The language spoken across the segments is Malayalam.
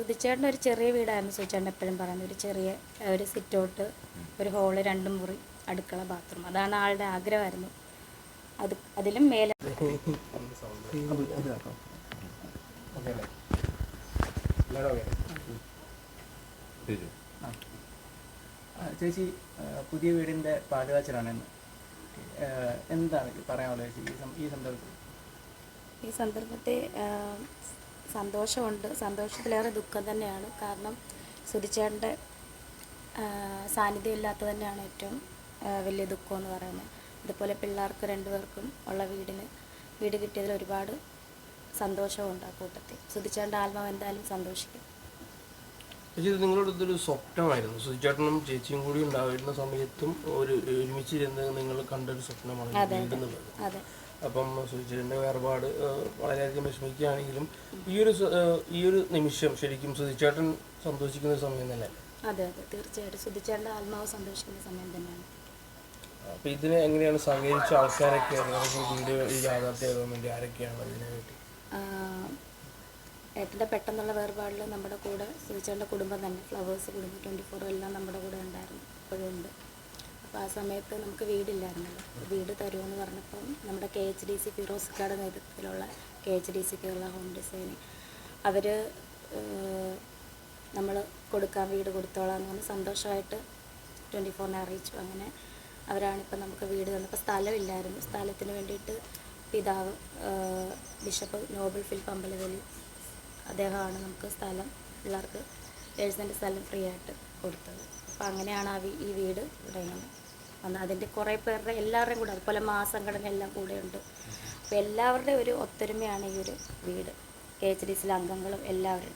സുധിച്ചേട്ടന്റെ ഒരു ചെറിയ വീടായിരുന്നു. സുധിച്ചേട്ടൻ എപ്പോഴും പറയുന്നത് ഒരു ചെറിയ ഒരു സിറ്റൗട്ട് ഒരു ഹോൾ രണ്ട് മുറി അടുക്കള ബാത്റൂം അതാണ് ആളുടെ ആഗ്രഹമായിരുന്നു. അത് അതിലും മേലെ. ചേച്ചി പുതിയ വീടിന്റെ പാലുകാച്ചലാണ് ഇന്ന് ആ, എന്താണ് പറയാനുള്ളത് ഈ സന്ദർഭത്തിൽ? ഈ സന്ദർഭത്തെ സന്തോഷമുണ്ട്. സന്തോഷത്തിലേറെ ദുഃഖം തന്നെയാണ്. കാരണം സുധിച്ചേട്ടന്റെ സാന്നിധ്യം തന്നെയാണ് ഏറ്റവും വലിയ ദുഃഖം എന്ന് പറയുന്നത്. അതുപോലെ പിള്ളേർക്ക് രണ്ടുപേർക്കും ഉള്ള വീടിന് വീട് കിട്ടിയതിൽ ഒരുപാട് സന്തോഷമുണ്ട് ആ കൂട്ടത്തിൽ. സുധിച്ചേട്ടന്റെ ആത്മാവ് എന്തായാലും സന്തോഷിക്കും. ചേച്ചി നിങ്ങളുടെ ഇതൊരു സ്വപ്നമായിരുന്നു. സുചേട്ടനും ചേച്ചിയും കൂടി ഉണ്ടായിരുന്ന സമയത്തും ഒരു ഒരുമിച്ചിരുന്ന് നിങ്ങൾ കണ്ടൊരു സ്വപ്നമാണ് ഈ വീട് എന്നുള്ളത് അതെ. അപ്പം സുചേട്ടന്റെ വേർപാട് വളരെയധികം വിഷമിക്കുകയാണെങ്കിലും ഈ ഒരു ഈ ഒരു നിമിഷം ശരിക്കും സുധിച്ചേട്ടൻ സന്തോഷിക്കുന്ന സമയം തന്നെ അതെ അതെ തീർച്ചയായിട്ടും. സുധിച്ചേട്ടന്റെ ആത്മാവ് സന്തോഷിക്കുന്ന സമയം തന്നെയാണ്. അപ്പൊ ഇതിനെ എങ്ങനെയാണ് സഹകരിച്ച ആൾക്കാരൊക്കെ ഈ യാഥാർത്ഥ്യമാകാൻ വേണ്ടി ആരൊക്കെയാണ് ഇതിനു വേണ്ടി ഏട്ടന്റെ പെട്ടെന്നുള്ള വേർപാടിൽ നമ്മുടെ കൂടെ സുധിച്ചേട്ടന്റെ കുടുംബം തന്നെ. ഫ്ലവേഴ്സ് കുടുംബം ട്വന്റി ഫോർ എല്ലാം നമ്മുടെ കൂടെ ഉണ്ടായിരുന്നു. ഇപ്പോഴും ഉണ്ട്. അപ്പോൾ ആ സമയത്ത് നമുക്ക് വീടില്ലായിരുന്നല്ലോ. വീട് തരുമെന്ന് പറഞ്ഞപ്പം നമ്മുടെ കെ എച്ച് ഡി സി ഫിറോസിക്കാട് നേതൃത്വത്തിലുള്ള K H D C Kerala home design അവർ നമ്മൾ കൊടുക്കാൻ വീട് കൊടുത്തോളാം എന്ന് പറഞ്ഞ് സന്തോഷമായിട്ട് ട്വന്റി ഫോറിനെ അറിയിച്ചു. അങ്ങനെ അവരാണിപ്പോൾ നമുക്ക് വീട് തന്നപ്പോൾ സ്ഥലമില്ലായിരുന്നു. സ്ഥലത്തിന് വേണ്ടിയിട്ട് പിതാവ് ബിഷപ്പ് നോബൽ ഫിൽ അമ്പലവേലി അദ്ദേഹമാണ് നമുക്ക് സ്ഥലം പിള്ളേർക്ക് ഏഴ് സെന്റ് സ്ഥലം ഫ്രീ ആയിട്ട് കൊടുത്തത്. അപ്പോൾ അങ്ങനെയാണ് ആ ഈ വീട് ഇവിടെ അന്ന് അതിന്റെ കുറേ പേരുടെ എല്ലാവരുടെയും കൂടെ അതുപോലെ മാസംഘടന എല്ലാം കൂടെ ഉണ്ട്. അപ്പോൾ എല്ലാവരുടെയും ഒരു ഒത്തൊരുമയാണ് ഈ ഒരു വീട്. കെ എച്ച് ഡി സിയിലെ അംഗങ്ങളും എല്ലാവരും.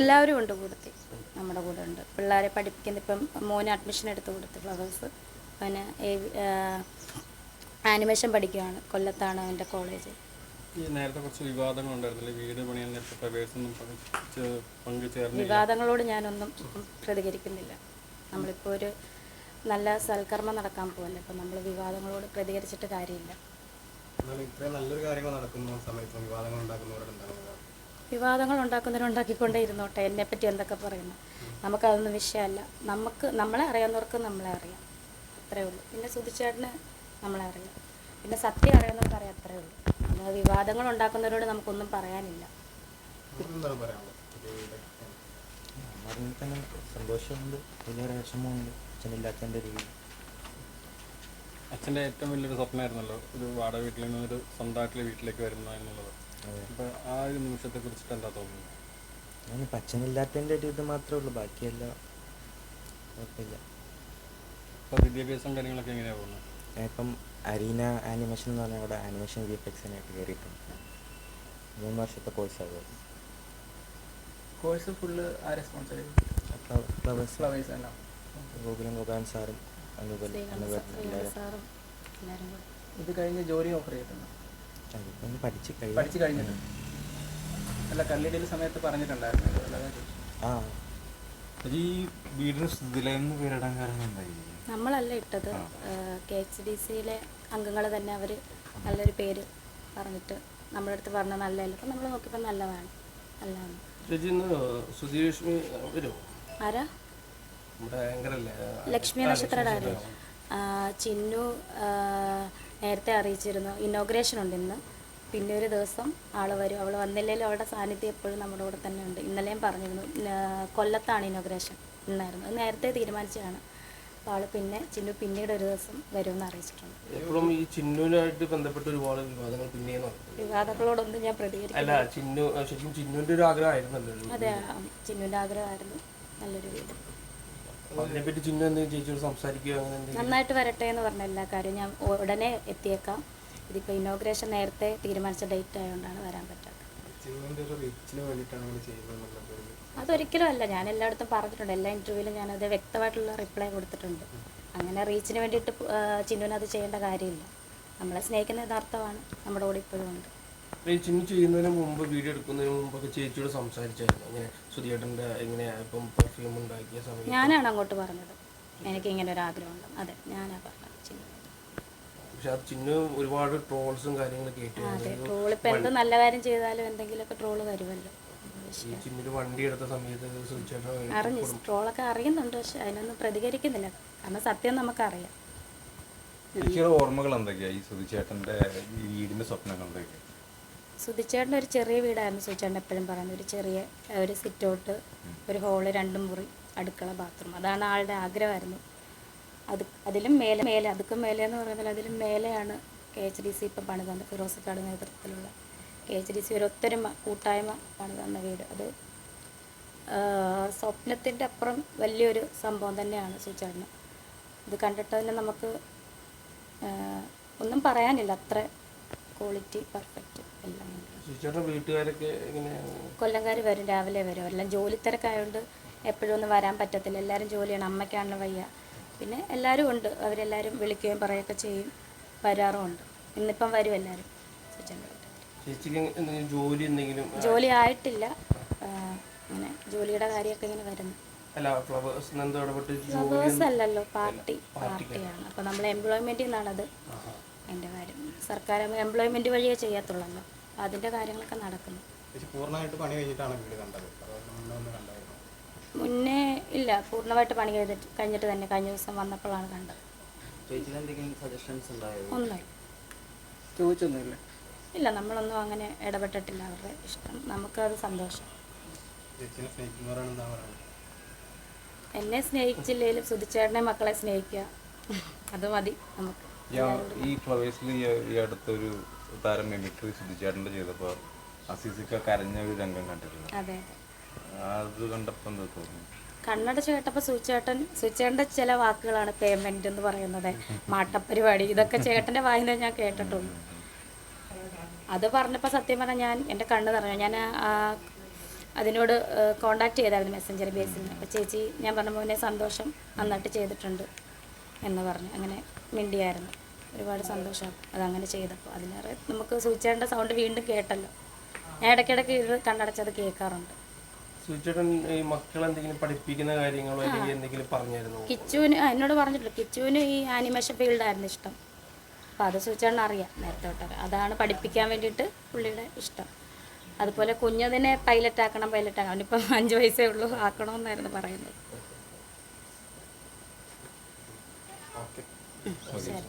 എല്ലാവരും ഉണ്ട് കൂടത്തിൽ നമ്മുടെ കൂടെ ഉണ്ട്. പിള്ളേരെ പഠിപ്പിക്കുന്ന ഇപ്പം മോന് അഡ്മിഷൻ എടുത്ത് കൊടുത്തു ഫ്ലവേഴ്സ്. അവന് ആനിമേഷൻ പഠിക്കുകയാണ് കൊല്ലത്താണ് അവന്റെ കോളേജ് ഈ നേരത്തെ കുറച്ച് വിവാദങ്ങൾ ഉണ്ടായിരുന്നില്ലേ? വീട് പണിയാൻ നേരത്തെ പ്രവേശനം വിവാദങ്ങളോട് ഞാനൊന്നും പ്രതികരിക്കുന്നില്ല. നമ്മളിപ്പോൾ ഒരു നല്ല സൽക്കർമ്മം നടക്കാൻ പോകല്ലേ അപ്പം നമ്മൾ വിവാദങ്ങളോട് പ്രതികരിച്ചിട്ട് കാര്യമില്ല. വിവാദങ്ങൾ ഉണ്ടാക്കുന്നവരുണ്ടാക്കിക്കൊണ്ടേയിരുന്നോട്ടെ എന്നെ ഉണ്ടാക്കുന്നവർ ഉണ്ടാക്കിക്കൊണ്ടേ ഇരുന്നോട്ടെ എന്നെപ്പറ്റി എന്തൊക്കെ പറയുന്നു? നമുക്കതൊന്നും വിഷയമല്ല. നമുക്ക് നമ്മളെ അറിയാവുന്നവർക്ക് നമ്മളെ അറിയാം. അത്രേ ഉള്ളൂ. പിന്നെ സുധിച്ചേട്ടന് നമ്മളെ അറിയാം. പിന്നെ സത്യം അറിയാവുന്നവർക്ക് അറിയാം. അത്രേ ഉള്ളൂ. പിന്നെ വിവാദങ്ങൾ ഉണ്ടാക്കുന്നവരോട് നമുക്കൊന്നും പറയാനില്ല. തന്നെ സന്തോഷമുണ്ട്. വലിയൊരു വിഷമമുണ്ട്. അച്ഛനില്ലാത്തതിന്റെ ഒരു അച്ഛന്റെ ഏറ്റവും വലിയൊരു സ്വപ്നമായിരുന്നല്ലോ ഒരു വാടക വീട്ടിൽ നിന്ന് ഒരു സ്വന്തമായിട്ടുള്ള വീട്ടിലേക്ക് വരുന്ന എന്നുള്ളത്. അപ്പോൾ ആ ഒരു നിമിഷത്തെ കുറിച്ചിട്ട് എന്താ തോന്നുന്നത്? ഞാനിപ്പോൾ അച്ഛനില്ലാത്തതിന്റെ ഒരു ഇത് മാത്രമേ ഉള്ളൂ. ബാക്കിയെല്ലാം കുഴപ്പമില്ല. ഇപ്പോൾ വിദ്യാഭ്യാസം കാര്യങ്ങളൊക്കെ എങ്ങനെയാ പോകുന്നത്? ഞാനിപ്പം അരീന ആനിമേഷൻ എന്ന് പറഞ്ഞാൽ അവിടെ ആനിമേഷൻ വി എഫ് എക്സിനായിട്ട് കയറിയിട്ടുണ്ട് മൂന്ന് വർഷത്തെ കോഴ്സാണ് അത് കോഴ്സ് ഫുള്ള് ആ റെസ്പോൺസ് അപ്പോൾ ഫ്ലവേഴ്സ് ഫ്ലവേഴ്സ് ഗോകുലം ഗോപാൻ സാറും അനുപൽ ഇത് കഴിഞ്ഞ് ജോലി ഓഫർ ചെയ്തിട്ടുണ്ട്? പഠിച്ച് പഠിച്ചു കഴിഞ്ഞിട്ടുണ്ട്. കഴിഞ്ഞിട്ട് അല്ല കല്ലിടൽ സമയത്ത് പറഞ്ഞിട്ടുണ്ടായിരുന്നു. ആ. ഈ വീടിന് സ്ഥിതിലെന്ന് പേരിടാൻ കാരണം എന്തായി? നമ്മളല്ല ഇട്ടത്. കെ എച്ച് ഡി സിയിലെ അംഗങ്ങൾ തന്നെ അവർ നല്ലൊരു പേര് പറഞ്ഞിട്ട് നമ്മുടെ അടുത്ത് പറഞ്ഞ നല്ലതല്ല. അപ്പം നമ്മൾ നോക്കിയപ്പോൾ നല്ലതാണ്. നല്ലതാണ്. ആരാ? ലക്ഷ്മി നക്ഷത്രയുടെ കാര്യം ചിന്നു നേരത്തെ അറിയിച്ചിരുന്നു. ഇന്നോഗ്രേഷൻ ഉണ്ട് ഇന്ന്. പിന്നെ ഒരു ദിവസം ആൾ വരും. അവൾ വന്നില്ലെങ്കിലും അവളുടെ സാന്നിധ്യം എപ്പോഴും നമ്മുടെ കൂടെ തന്നെ ഉണ്ട്. ഇന്നലെയും പറഞ്ഞിരുന്നു. കൊല്ലത്താണ് ഇന്നോഗ്രേഷൻ ഇന്നായിരുന്നു. നേരത്തെ തീരുമാനിച്ചതാണ്. അപ്പോൾ ആൾ പിന്നെ ചിന്നു പിന്നീട് ഒരു ദിവസം വരുമെന്ന് അറിയിച്ചിട്ടുണ്ട്. എപ്പോഴും ഈ ചിന്നുവിനായിട്ട് ബന്ധപ്പെട്ട് ഒരുപാട് വിവാദങ്ങൾ നടക്കും വിവാദങ്ങളോടൊന്നും ഞാൻ പ്രതികരിക്കും അല്ല ചിന്നു ശരിക്കും ചിന്നുവിന്റെ ഒരു ആഗ്രഹമായിരുന്നല്ലോ അതെ ചിന്നുവിന്റെ ആഗ്രഹമായിരുന്നു. നല്ലൊരു വീട്. അതിനെപ്പറ്റി ചിന്നു എന്തെങ്കിലും ചേച്ചിയോട് സംസാരിക്കുക നന്നായിട്ട് വരട്ടെ എന്ന് പറഞ്ഞ എല്ലാ കാര്യവും ഞാൻ ഉടനെ എത്തിയേക്കാം. ഇതിപ്പോ ഇനോഗ്രേഷൻ നേരത്തെ തീരുമാനിച്ച ഡേറ്റ് ആയതുകൊണ്ടാണ് വരാൻ പറ്റാത്തത്. ചിന്നുവിന്റെ ഒരു റീച്ചിന് വേണ്ടിയിട്ടാണ് ചെയ്യുന്നത് അതൊരിക്കലും അല്ല. ഞാൻ എല്ലായിടത്തും പറഞ്ഞിട്ടുണ്ട്. എല്ലാ ഇന്റർവ്യൂവിലും ഞാനത് വ്യക്തമായിട്ടുള്ള റിപ്ലൈ കൊടുത്തിട്ടുണ്ട്. അങ്ങനെ റീച്ചിന് വേണ്ടിയിട്ട് ചിന്നുവിന് അത് ചെയ്യേണ്ട കാര്യമില്ല. നമ്മളെ സ്നേഹിക്കുന്ന യഥാർത്ഥമാണ്. നമ്മുടെ കൂടെ ഇപ്പോഴും ഉണ്ട്. ചിന്നു ചെയ്യുന്നതിന് മുമ്പ് വീഡിയോ എടുക്കുന്നതിന് മുമ്പൊക്കെ ചേച്ചിയോട് സംസാരിച്ചായിരുന്നു. ഇങ്ങനെ സുധിയേട്ടന്റെ ഇങ്ങനെ ഇപ്പം പെർഫ്യൂം ഉണ്ടാക്കിയ സമയത്ത്. ഞാനാണ് അങ്ങോട്ട് പറഞ്ഞത്. എനിക്ക് ഇങ്ങനെ ഒരു ആഗ്രഹമുണ്ട്. അതെ ഞാനാ പറഞ്ഞത് ചിന്നു പക്ഷെ അത് ചിന്നു ഒരുപാട് ട്രോൾസും കാര്യങ്ങളൊക്കെ അതെ. ട്രോൾ ഇപ്പം എന്ത് നല്ല കാര്യം ചെയ്താലും എന്തെങ്കിലുമൊക്കെ ട്രോൾ വരുമല്ലോ. അറിഞ്ഞു ട്രോളൊക്കെ അറിയുന്നുണ്ട് പക്ഷെ അതിനൊന്നും പ്രതികരിക്കുന്നില്ല. കാരണം സത്യം നമുക്കറിയാം. ഓർമ്മകൾ എന്തൊക്കെയാ? ഈ സുധിച്ചേട്ടന്റെ ഈ വീടിന്റെ സ്വപ്നങ്ങൾ എന്തൊക്കെയാ? സുധിച്ചേട്ടന്റെ ഒരു ചെറിയ വീടായിരുന്നു സുധിച്ചേട്ടൻ എപ്പോഴും പറയുന്നത്. ഒരു ചെറിയ ഒരു സിറ്റൗട്ട് ഒരു ഹോൾ രണ്ടും മുറി അടുക്കള ബാത്റൂം. അതാണ് ആളുടെ ആഗ്രഹമായിരുന്നു. അത് അതിലും മേലെ മേലെ അതുക്കും മേലെ എന്ന് പറയുന്നത് അതിലും മേലെയാണ് കെ എച്ച് ഡി സി ഇപ്പം പണിതാണ് ഫിറോസിക്കാട് നേതൃത്വത്തിലുള്ള കെ എച്ച് ഡി സി ഒരു ഒത്തൊരുമ കൂട്ടായ്മ ആണ് തന്ന വീട്. അത് സ്വപ്നത്തിന്റെ അപ്പുറം വലിയൊരു സംഭവം തന്നെയാണ് സുചേട്ടന്. ഇത് കണ്ടിട്ട് തന്നെ നമുക്ക് ഒന്നും പറയാനില്ല. അത്ര ക്വാളിറ്റി പെർഫെക്റ്റ് എല്ലാം വീട്ടുകാരൊക്കെ കൊല്ലംകാർ വരും രാവിലെ വരും. എല്ലാം ജോലി തിരക്കായതുകൊണ്ട് എപ്പോഴും ഒന്നും വരാൻ പറ്റത്തില്ല. എല്ലാവരും ജോലിയാണ് അമ്മയ്ക്കാണല്ലോ വയ്യ. പിന്നെ എല്ലാവരും ഉണ്ട്. അവരെല്ലാവരും വിളിക്കുകയും പറയുകയൊക്കെ ചെയ്യും. വരാറുമുണ്ട്. ഇന്നിപ്പം വരും എല്ലാവരും വീട്ടിൽ. ചേച്ചിക്ക് എന്തെങ്കിലും ജോലി എന്തെങ്കിലും ജോലി ആയിട്ടില്ല. അങ്ങനെ ജോലിയുടെ കാര്യമൊക്കെ ഇങ്ങനെ വരുന്നു. അല്ല ഫ്ലവേഴ്സ് ഫ്ലവേഴ്സ് അല്ലല്ലോ പാർട്ടി. പാർട്ടിയാണ്. അപ്പോൾ നമ്മൾ എംപ്ലോയ്മെന്റിൽ നിന്നാണത് എന്റെ കാര്യം. സർക്കാർ എംപ്ലോയ്മെന്റ് വഴിയേ ചെയ്യത്തുള്ളല്ലോ. അതിന്റെ കാര്യങ്ങളൊക്കെ നടക്കുന്നു. പൂർണമായിട്ട് പണി കഴിഞ്ഞിട്ടാണ് വീട് കണ്ടത്? മുന്നേ കണ്ടായിരുന്നു? മുന്നേ ഇല്ല പൂർണമായിട്ട് പണി ചെയ്തിട്ട് കഴിഞ്ഞിട്ട് തന്നെ കഴിഞ്ഞ ദിവസം വന്നപ്പോഴാണ് കണ്ടത്. ചേച്ചിക്ക് എന്തെങ്കിലും സജഷൻസ് ഉണ്ടായോ? ഒന്നും ചോദിച്ചൊന്നുമില്ല. ഇല്ല നമ്മളൊന്നും അങ്ങനെ ഇടപെട്ടിട്ടില്ല. അവരുടെ ഇഷ്ടം. നമുക്കത് സന്തോഷം. എന്നെ സ്നേഹിച്ചില്ലെങ്കിലും സുധിച്ചേട്ടനെ മക്കളെ സ്നേഹിക്കുക. അത് മതി നമുക്ക്. ഈ ഫ്ലവേഴ്സിൽ ഈ അടുത്തൊരു താരം മിമിക്രി സുധിച്ചേട്ടന്റെ ചെയ്തപ്പോൾ അസീസിക്ക കരഞ്ഞ ഒരു രംഗം കണ്ടിട്ടുണ്ട് അതെ അതെ. അത് കണ്ടപ്പോ എന്താ തോന്നി കണ്ണടച്ച് കേട്ടപ്പോൾ സുചേട്ടൻ സുചേട്ടന്റെ ചില വാക്കുകളാണ് പേയ്മെന്റ് എന്ന് പറയുന്നത്. മാട്ടപ്പരിപാടി. ഇതൊക്കെ ചേട്ടന്റെ വായിന്ന് ഞാൻ കേട്ടിട്ടുള്ളൂ അത് പറഞ്ഞപ്പോൾ സത്യം പറഞ്ഞാൽ ഞാൻ എന്റെ കണ്ണ് നിറഞ്ഞു. ഞാൻ അതിനോട് കോണ്ടാക്ട് ചെയ്തായിരുന്നു മെസ്സഞ്ചർ ബേസിൽ അപ്പോൾ ചേച്ചി ഞാൻ പറഞ്ഞ മോനെ സന്തോഷം നന്നായിട്ട് ചെയ്തിട്ടുണ്ട് എന്ന് പറഞ്ഞു. അങ്ങനെ മിണ്ടിയായിരുന്നു. ഒരുപാട് സന്തോഷം അതങ്ങനെ ചെയ്തപ്പോൾ അതിനേറെ നമുക്ക് സുചേട്ടന്റെ സൗണ്ട് വീണ്ടും കേട്ടല്ലോ. ഞാൻ ഇടയ്ക്കിടയ്ക്ക് ഇത് കണ്ടടച്ചത് കേൾക്കാറുണ്ട്. ഈ മക്കളെ എന്തെങ്കിലും പഠിപ്പിക്കുന്ന കാര്യങ്ങളോ അല്ലെങ്കിൽ എന്തെങ്കിലും പറഞ്ഞായിരുന്നോ? കിച്ചുവിന് എന്നോട് പറഞ്ഞിട്ടുണ്ട്. കിച്ചുവിന് ഈ ആനിമേഷൻ ഫീൽഡായിരുന്നു ഇഷ്ടം. അപ്പോൾ അത് സൂചിച്ചാണ് അറിയാം നേരത്തെ തൊട്ടറിയാം അതാണ് പഠിപ്പിക്കാൻ വേണ്ടിയിട്ട് പുള്ളിയുടെ ഇഷ്ടം. അതുപോലെ കുഞ്ഞതിനെ പൈലറ്റ് ആക്കണം പൈലറ്റ് ആക്കണം. അവനിപ്പം അഞ്ച് വയസ്സേ ഉള്ളൂ. ആക്കണമെന്നായിരുന്നു പറയുന്നത്. ശരി.